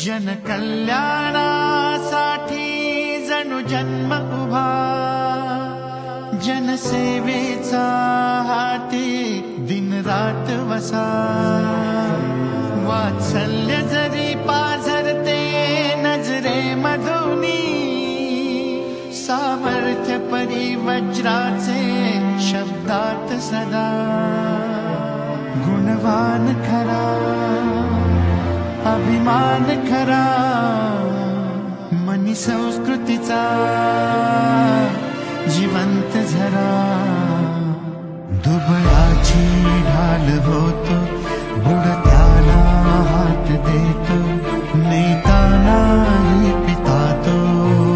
जनकल्याणासाठी जणू जन्म उभा. जनसेवेचा हाती दिन रात वसा. वात्सल्य जरी पाझरते नजरे मधुनी सामर्थ्य परिवज्राचे शब्दात सदा. गुणवान खरा मान खरा मनी संस्कृतीचा जिवंत झरा. दुबळाची ढाल होतो बुडत्याला हात देतो नेताना पिता तो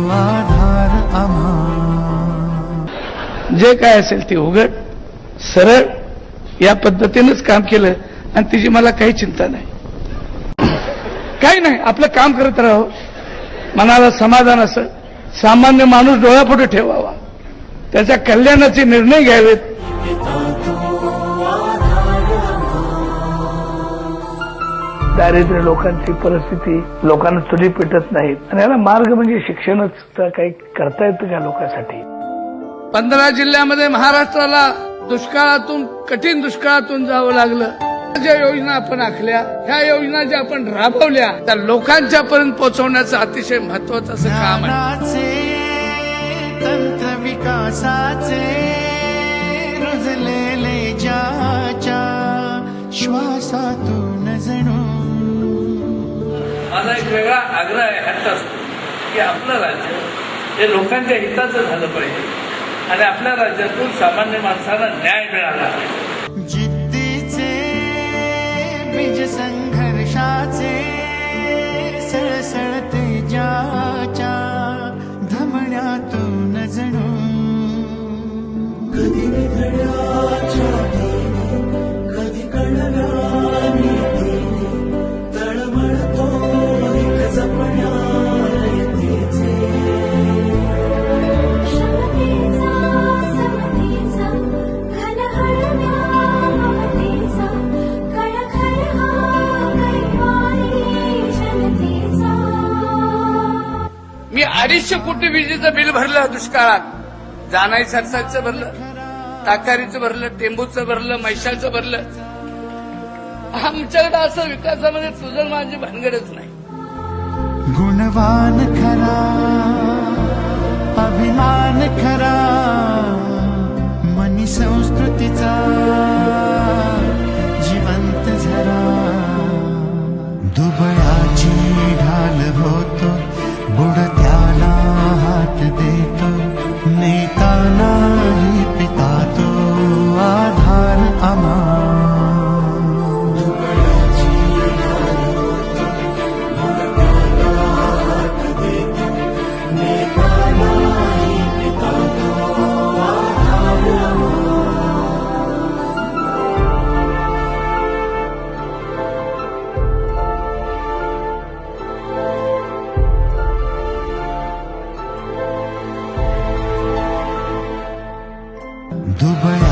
आधार आम्हा. जे काय असेल ते उघड सरळ या पद्धतीनंच काम केलं आणि तिची मला काही चिंता नाही. काही नाही आपलं काम करत राहावं मनाला समाधान असं. सामान्य माणूस डोळ्यापुढे ठेवावा. त्याच्या कल्याणाचे निर्णय घ्यावेत. दारिद्र्य लोकांची परिस्थिती लोकांना चुली पेटत नाहीत. आणि याला मार्ग म्हणजे शिक्षणच. काही करता येतं का लोकांसाठी? पंधरा जिल्ह्यामध्ये महाराष्ट्राला दुष्काळातून कठीण दुष्काळातून जावं लागलं. ज्या योजना आपण आखल्या ह्या योजना ज्या आपण राबवल्या त्या लोकांच्या पर्यंत पोहोचवण्याचं अतिशय महत्वाचं असं काम आहे. तंत्र विकासाचे रुजलेले ज्याच्या श्वासातून जणू. माझा एक वेगळा आग्रह आहे हट्ट असतो की आपलं राज्य हे लोकांच्या हिताचं झालं पाहिजे. आणि आपल्या राज्यातून सामान्य माणसाला न्याय मिळाला पाहिजे. बीज संघर्षाचे अडीचशे कोटी विजेचं बिल भरलं दुष्काळात. जानाई सरसाचं भरलं ताकारीचं भरलं टेंबूचं भरलं मैशाचं भरलं. आमच्याकडे असं विकासामध्ये तुझं माझी भानगडच नाही. गुणवान खरा अभिमान खरा मनी संस्कृतीचा दुबळाची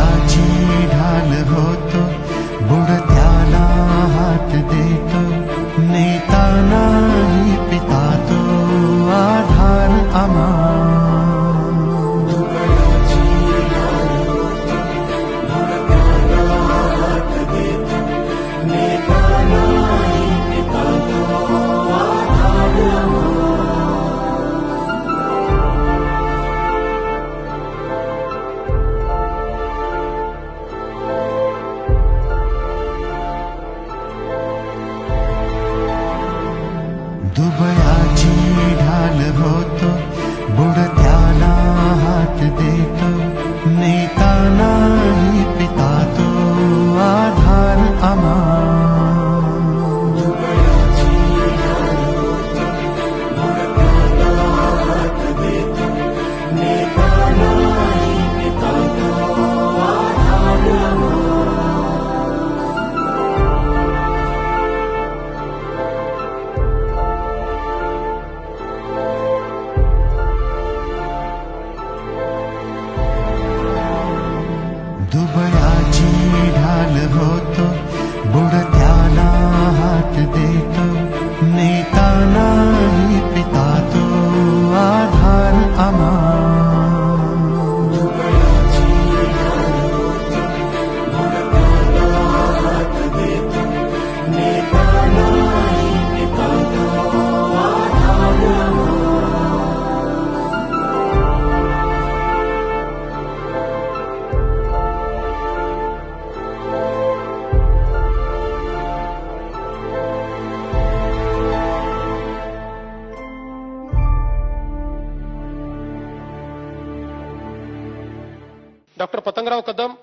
डॉक्टर पतंगराव कदम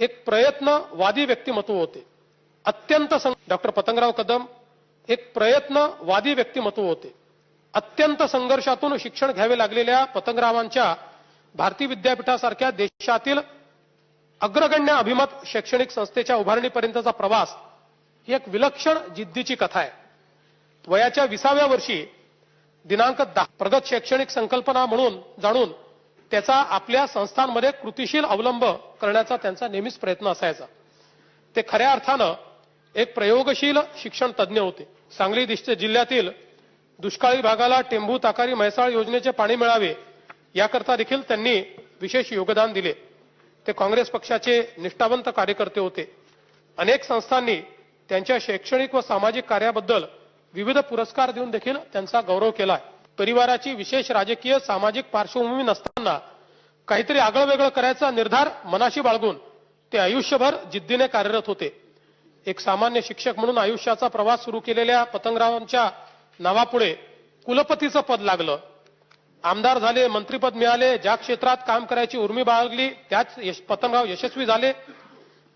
एक प्रयत्नवादी व्यक्तिमत्व होते. अत्यंत डॉक्टर पतंगराव कदम एक प्रयत्नवादी व्यक्तिमत्व होते. अत्यंत संघर्षातून शिक्षण घ्यावे लागलेल्या पतंगरावांच्या भारती विद्यापीठासारख्या देशातील अग्रगण्य अभिमत शैक्षणिक संस्थेच्या उभारणीपर्यंतचा प्रवास ही एक विलक्षण जिद्दीची कथा आहे. वयाच्या विसाव्या वर्षी दिनांक दहा प्रगत शैक्षणिक संकल्पना म्हणून जाणून त्याचा आपल्या संस्थांमध्ये कृतीशील अवलंब करण्याचा त्यांचा नेहमीच प्रयत्न असायचा. ते खऱ्या अर्थानं एक प्रयोगशील शिक्षण तज्ज्ञ होते. सांगली जिल्ह्यातील दुष्काळी भागाला टेंभू ताकारी म्हैसाळ योजनेचे पाणी मिळावे याकरता देखील त्यांनी विशेष योगदान दिले. ते काँग्रेस पक्षाचे निष्ठावंत कार्यकर्ते होते. अनेक संस्थांनी त्यांच्या शैक्षणिक व सामाजिक कार्याबद्दल विविध पुरस्कार देऊन देखील त्यांचा गौरव केला आहे परिवाराची विशेष राजकीय सामाजिक पार्श्वभूमी नसताना काहीतरी आगळं वेगळं करायचा निर्धार मनाशी बाळगून ते आयुष्यभर जिद्दीने कार्यरत होते. एक सामान्य शिक्षक म्हणून आयुष्याचा प्रवास सुरू केलेल्या पतंगरावांच्या नावापुढे कुलपतीचं पद लागलं. आमदार झाले मंत्रीपद मिळाले ज्या क्षेत्रात काम करायची उर्मी बाळगली त्याच यश- पतंगराव यशस्वी झाले.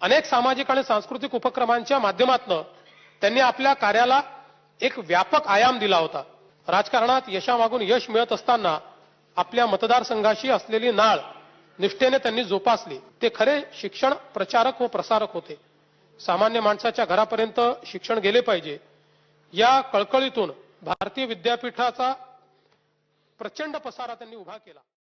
अनेक सामाजिक आणि सांस्कृतिक उपक्रमांच्या माध्यमातून त्यांनी आपल्या कार्याला एक व्यापक आयाम दिला होता. राजकारणात यशामागून यश मिळत असताना आपल्या मतदारसंघाशी असलेली नाळ निष्ठेने त्यांनी जोपासली. ते खरे शिक्षण प्रचारक व प्रसारक होते. सामान्य माणसाच्या घरापर्यंत शिक्षण गेले पाहिजे. या कळकळीतून भारतीय विद्यापीठाचा प्रचंड पसारा त्यांनी उभा केला.